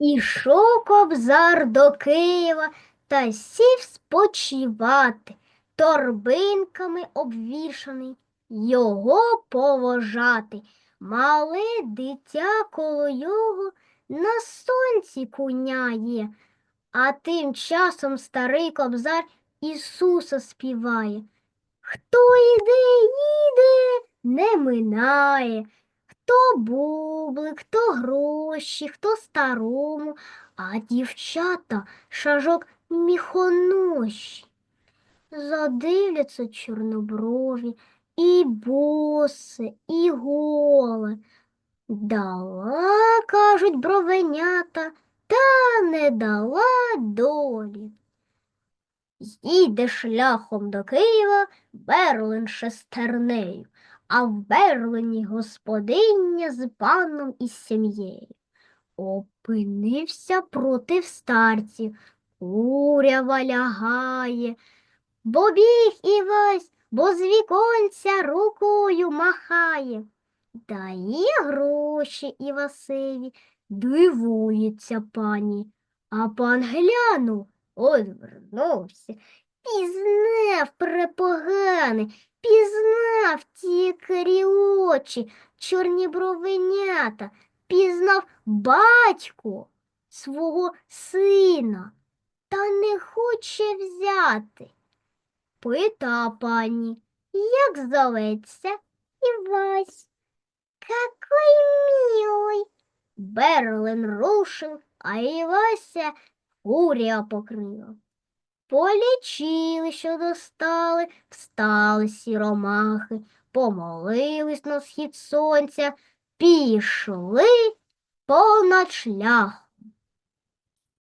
Ішов кобзар до Києва та сів спочивати, торбинками обвішаний, його поважати. Мале дитя коло його на сонці куняє, а тим часом старий кобзар Ісуса співає. Хто йде, їде, не минає. Хто бублик, хто гроші, хто старому, а дівчата шажок міхоноші. Задивляться чорноброві, і босе, і голе. Дала, кажуть бровенята, та не дала долі. Їде шляхом до Києва Берлин шестернею, а в Берлині господиня з паном і сім'єю. Опинився проти старців, курява лягає, бо біг Івась, бо з віконця рукою махає. Дає гроші Івасеві, дивується пані, а пан глянув, одвернувся, пізнав препогане, пізнав ті карі очі, чорні бровенята, пізнав батько свого сина, та не хоче взяти. Пита пані, як зоветься Івась? Какой милый. Берлин рушив, а Івася фурія покрила. Полічили, що достали, встали сіромахи, помолились на схід сонця, пішли понад шлях.